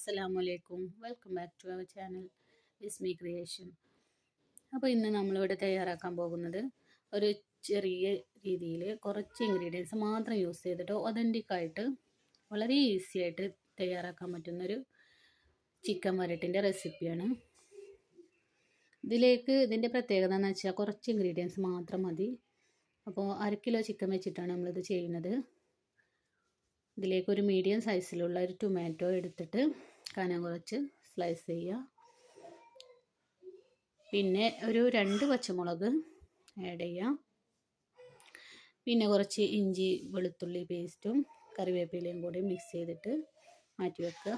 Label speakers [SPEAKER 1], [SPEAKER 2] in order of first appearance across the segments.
[SPEAKER 1] അസ്സലാമലൈക്കും welcome back to our channel Vismi creation അപ്പോൾ ഇന്ന് നമ്മളിവിടെ തയ്യാറാക്കാൻ പോകുന്നത് ഒരു ചെറിയ രീതിയിൽ കുറച്ച് ഇൻഗ്രീഡിയൻസ് മാത്രം യൂസ് ചെയ്തിട്ട് ഒതന്റിക് ആയിട്ട് വളരെ ഈസി ആയിട്ട് തയ്യാറാക്കാൻ പറ്റുന്നൊരു ചിക്കൻ വരട്ടിന്റെ റെസിപ്പിയാണ് ഇതിലേക്ക് ഇതിന്റെ പ്രത്യേകത എന്ന് വെച്ചാൽ കുറച്ച് ഇൻഗ്രീഡിയൻസ് മാത്രം മതി. അപ്പോൾ അര കിലോ ചിക്കൻ വെച്ചിട്ടാണ് നമ്മളിത് ചെയ്യുന്നത്. ഇതിലേക്ക് ഒരു മീഡിയം സൈസിലുള്ള ഒരു ടൊമാറ്റോ എടുത്തിട്ട് കനം കുറച്ച് സ്ലൈസ് ചെയ്യുക. പിന്നെ ഒരു രണ്ട് പച്ചമുളക് ആഡ് ചെയ്യാം പിന്നെ കുറച്ച് ഇഞ്ചി വെളുത്തുള്ളി പേസ്റ്റും കറിവേപ്പിലയും കൂടി മിക്സ് ചെയ്തിട്ട് മാറ്റി വെക്കുക.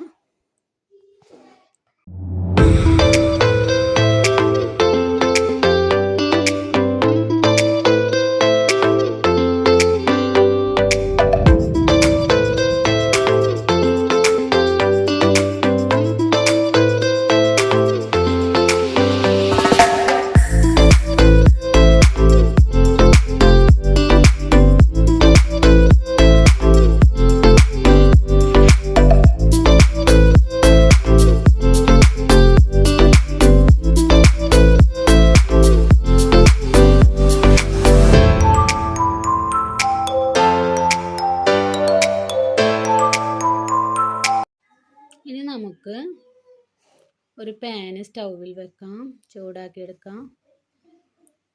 [SPEAKER 1] ഒരു പാന് സ്റ്റൗവിൽ വെക്കാം. ചൂടാക്കിയെടുക്കാം.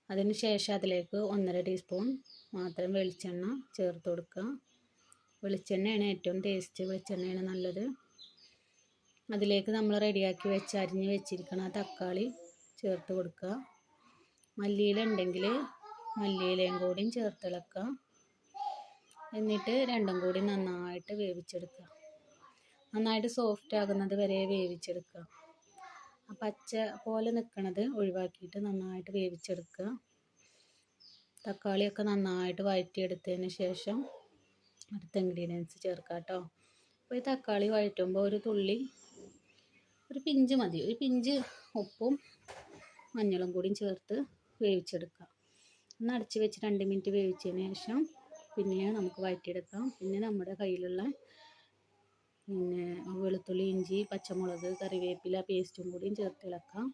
[SPEAKER 1] അതിന് ശേഷം അതിലേക്ക് ഒന്നര ടീസ്പൂൺ മാത്രം വെളിച്ചെണ്ണ ചേർത്ത് കൊടുക്കുക. വെളിച്ചെണ്ണയാണ് ഏറ്റവും ടേസ്റ്റ് വെളിച്ചെണ്ണയാണ് നല്ലത്. അതിലേക്ക് നമ്മൾ റെഡിയാക്കി വെച്ച് അരിഞ്ഞ് വെച്ചിരിക്കണ തക്കാളി ചേർത്ത് കൊടുക്കുക. മല്ലിയില ഉണ്ടെങ്കിൽ മല്ലിയിലയും കൂടിയും ചേർത്തിളക്കുക എന്നിട്ട് രണ്ടും കൂടി നന്നായിട്ട് വേവിച്ചെടുക്കുക. നന്നായിട്ട് സോഫ്റ്റ് ആകുന്നത് വരെ വേവിച്ചെടുക്കുക. പച്ച പോലെ നിൽക്കണത് ഒഴിവാക്കിയിട്ട് നന്നായിട്ട് വേവിച്ചെടുക്കുക. തക്കാളിയൊക്കെ നന്നായിട്ട് വഴറ്റിയെടുത്തതിന് ശേഷം അടുത്ത ഇൻഗ്രീഡിയൻസ് ചേർക്കുക കേട്ടോ. അപ്പോൾ ഈ തക്കാളി വഴറ്റുമ്പോൾ ഒരു തുള്ളി ഒരു പിഞ്ച് മതി. ഒരു പിഞ്ച് ഉപ്പും മഞ്ഞളും കൂടിയും ചേർത്ത് വേവിച്ചെടുക്കുക. ഒന്ന് അടച്ച് വെച്ച് രണ്ട് മിനിറ്റ് വേവിച്ചതിന് ശേഷം പിന്നെ നമുക്ക് വഴറ്റിയെടുക്കാം. പിന്നെ നമ്മുടെ കയ്യിലുള്ള പിന്നെ വെളുത്തുള്ളി ഇഞ്ചി പച്ചമുളക് കറിവേപ്പില പേസ്റ്റും കൂടിയും ചേർത്ത് ഇളക്കാം.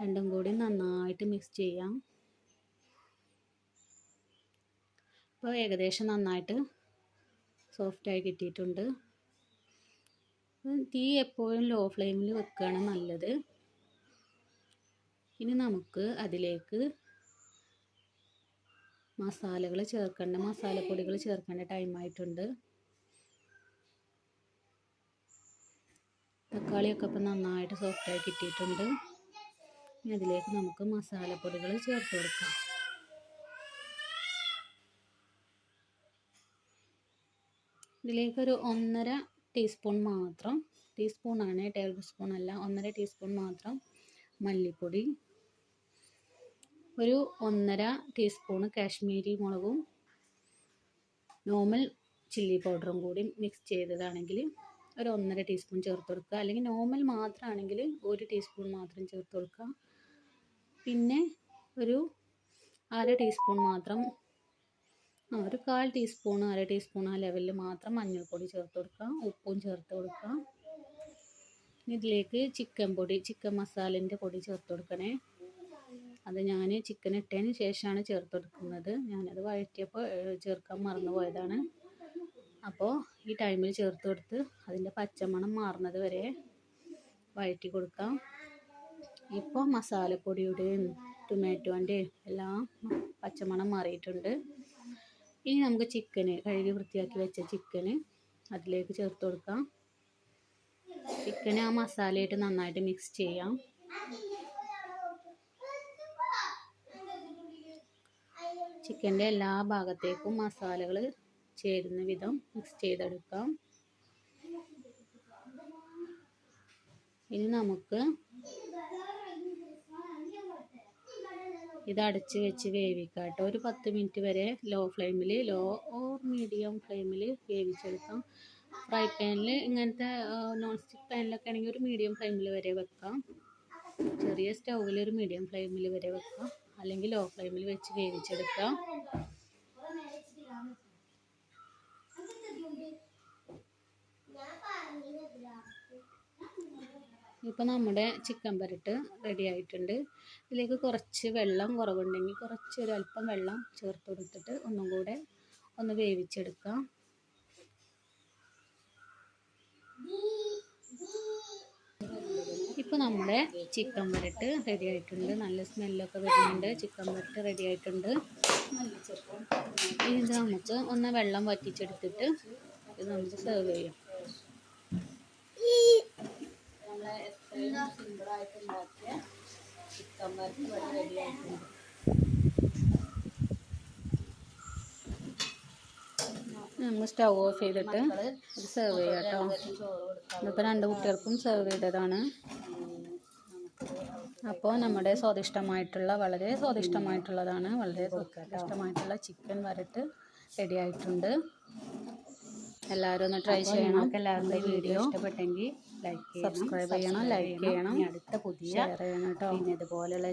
[SPEAKER 1] രണ്ടും കൂടി നന്നായിട്ട് മിക്സ് ചെയ്യാം. ഇപ്പോൾ ഏകദേശം നന്നായിട്ട് സോഫ്റ്റായി കിട്ടിയിട്ടുണ്ട്. തീ എപ്പോഴും ലോ ഫ്ലെയിമിൽ വെക്കുകയാണ് നല്ലത്. ഇനി നമുക്ക് അതിലേക്ക് മസാലകൾ ചേർക്കേണ്ട മസാലപ്പൊടികൾ ചേർക്കേണ്ട ടൈമായിട്ടുണ്ട് തക്കാളിയൊക്കെ ഇപ്പം നന്നായിട്ട് സോഫ്റ്റായി കിട്ടിയിട്ടുണ്ട്. ഇനി അതിലേക്ക് നമുക്ക് മസാലപ്പൊടികൾ ചേർത്ത് കൊടുക്കാം. ഇതിലേക്കൊരു ഒന്നര ടീസ്പൂൺ മാത്രം ടീസ്പൂണാണ് ടേബിൾ സ്പൂൺ അല്ല ഒന്നര ടീസ്പൂൺ മാത്രം മല്ലിപ്പൊടി ഒരു ഒന്നര ടീസ്പൂൺ കാശ്മീരി മുളകും നോർമൽ ചില്ലി പൗഡറും കൂടി മിക്സ് ചെയ്തതാണെങ്കിൽ ഒരു ഒന്നര ടീസ്പൂൺ ചേർത്ത് കൊടുക്കുക. അല്ലെങ്കിൽ നോർമൽ മാത്രമാണെങ്കിൽ ഒരു ടീസ്പൂൺ മാത്രം ചേർത്ത് കൊടുക്കുക. പിന്നെ ഒരു അര ടീസ്പൂൺ മാത്രം ആ ഒരു കാൽ ടീസ്പൂൺ അര ടീസ്പൂൺ ആ ലെവലിൽ മാത്രം മഞ്ഞൾപ്പൊടി ചേർത്ത് കൊടുക്കുക. ഉപ്പും ചേർത്ത് കൊടുക്കുക. ഇതിലേക്ക് ചിക്കൻ പൊടി ചിക്കൻ മസാലേന്റെ പൊടി ചേർത്ത് കൊടുക്കണേ. അത് ഞാൻ ചിക്കൻ ഇട്ടതിന് ശേഷമാണ് ചേർത്ത് കൊടുക്കുന്നത്. ഞാനത് വഴറ്റിയപ്പോൾ ചേർക്കാൻ മറന്നു പോയതാണ് അപ്പോൾ ഈ ടൈമിൽ ചേർത്ത് കൊടുത്ത് അതിന്റെ പച്ചമണം മാറുന്നത് വരെ വഴറ്റി കൊടുക്കാം. ഇപ്പോൾ മസാലപ്പൊടിയുടെയും ടൊമാറ്റോന്റെയും എല്ലാം പച്ചമണം മാറിയിട്ടുണ്ട്. ഇനി നമുക്ക് ചിക്കന് കഴുകി വൃത്തിയാക്കി വെച്ച ചിക്കന് അതിലേക്ക് ചേർത്ത് കൊടുക്കാം. ചിക്കന് ആ മസാലയായിട്ട് നന്നായിട്ട് മിക്സ് ചെയ്യാം. ചിക്കന്റെ എല്ലാ ഭാഗത്തേക്കും മസാലകൾ ചേരുന്ന വിധം മിക്സ് ചെയ്തെടുക്കാം. ഇനി നമുക്ക് ഇത് അടച്ച് വെച്ച് വേവിക്കാം കേട്ടോ. ഒരു പത്ത് മിനിറ്റ് വരെ ലോ ഫ്ലെയിമിൽ ലോ ഓർ മീഡിയം ഫ്ലെയിമിൽ വേവിച്ചെടുക്കാം. ഫ്രൈ പാനിൽ ഇങ്ങനത്തെ നോൺ സ്റ്റിക്ക് പാനിലൊക്കെ ആണെങ്കിൽ ഒരു മീഡിയം ഫ്ലെയിമിൽ വരെ വെക്കാം. ചെറിയ സ്റ്റൗവിൽ ഒരു മീഡിയം ഫ്ലെയിമിൽ വരെ വെക്കാം. അല്ലെങ്കിൽ ലോ ഫ്ലെയിമിൽ വെച്ച് വേവിച്ചെടുക്കാം. ഇപ്പം നമ്മുടെ ചിക്കൻ പരട്ട് റെഡി ആയിട്ടുണ്ട്. ഇതിലേക്ക് കുറച്ച് വെള്ളം കുറവുണ്ടെങ്കിൽ കുറച്ച് ഒരു അല്പം വെള്ളം ചേർത്ത് കൊടുത്തിട്ട് ഒന്നും കൂടെ ഒന്ന് വേവിച്ചെടുക്കാം. ഇപ്പോൾ നമ്മുടെ ചിക്കൻ വരട്ട് റെഡി ആയിട്ടുണ്ട്. നല്ല സ്മെല്ലൊക്കെ വരുന്നുണ്ട്. ചിക്കൻ വരട്ട് റെഡി ആയിട്ടുണ്ട്. ഇത് നമുക്ക് ഒന്ന് വെള്ളം വറ്റിച്ചെടുത്തിട്ട് ഇത് നമുക്ക് സെർവ് ചെയ്യാം. നമ്മളെ എത്രയും സിമ്പിളായിട്ട് ഉണ്ടാക്കിയ ചിക്കൻ വരട്ട് ഇവിടെ റെഡി നമ്മൾ സ്റ്റൗ ഓഫ് ചെയ്തിട്ട് സെർവ് ചെയ്യാം കേട്ടോ. ഇതിപ്പോൾ രണ്ട് കുട്ടികൾക്കും സെർവ് ചെയ്തതാണ്. അപ്പോൾ നമ്മുടെ സ്വാദിഷ്ടമായിട്ടുള്ള വളരെ സ്വാദിഷ്ടമായിട്ടുള്ളതാണ്. വളരെ സ്വാദിഷ്ടമായിട്ടുള്ള ചിക്കൻ വരട്ട് റെഡി ആയിട്ടുണ്ട് എല്ലാവരും ഒന്ന് ട്രൈ ചെയ്യണം. എല്ലാവരുടെ വീഡിയോ ഇഷ്ടപ്പെട്ടെങ്കിൽ ലൈക്ക് സബ്സ്ക്രൈബ് ചെയ്യണം ലൈക്ക് ചെയ്യണം. അടുത്ത പുതിയ ഷെയർ ചെയ്യണം കേട്ടോ. ഇതുപോലെയുള്ള